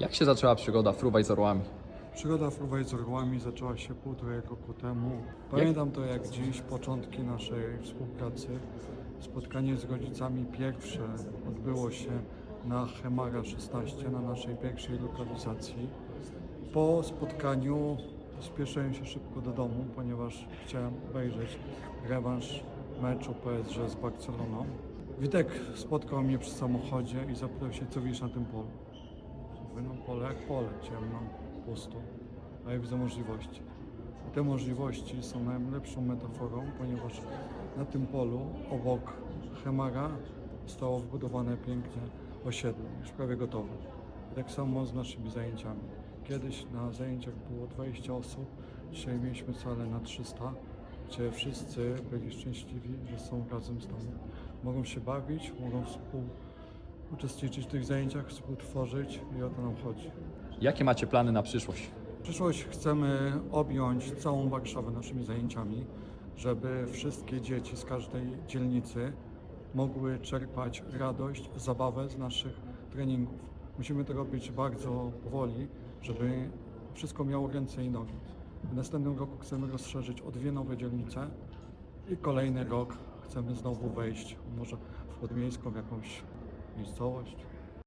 Jak się zaczęła przygoda Fruwaj z Orłami? Przygoda Fruwaj z Orłami zaczęła się półtorej roku temu. Pamiętam to jak dziś, początki naszej współpracy. Spotkanie z rodzicami pierwsze odbyło się na Chemara 16, na naszej pierwszej lokalizacji. Po spotkaniu spieszyłem się szybko do domu, ponieważ chciałem obejrzeć rewanż meczu PSG z Barceloną. Witek spotkał mnie przy samochodzie i zapytał się, co widzisz na tym polu. No pole jak pole, ciemno, pusto, a ja widzę możliwości. I te możliwości są najlepszą metaforą, ponieważ na tym polu, obok Chemara, zostało wbudowane piękne osiedle, już prawie gotowe. I tak samo z naszymi zajęciami. Kiedyś na zajęciach było 20 osób, dzisiaj mieliśmy salę na 300, gdzie wszyscy byli szczęśliwi, że są razem z nami. Mogą się bawić, mogą współ uczestniczyć w tych zajęciach, współtworzyć i o to nam chodzi. Jakie macie plany na przyszłość? Przyszłość chcemy objąć całą Warszawę naszymi zajęciami, żeby wszystkie dzieci z każdej dzielnicy mogły czerpać radość, zabawę z naszych treningów. Musimy to robić bardzo powoli, żeby wszystko miało ręce i nogi. W następnym roku chcemy rozszerzyć o dwie nowe dzielnice i kolejny rok chcemy znowu wejść może w podmiejską jakąś He's całość.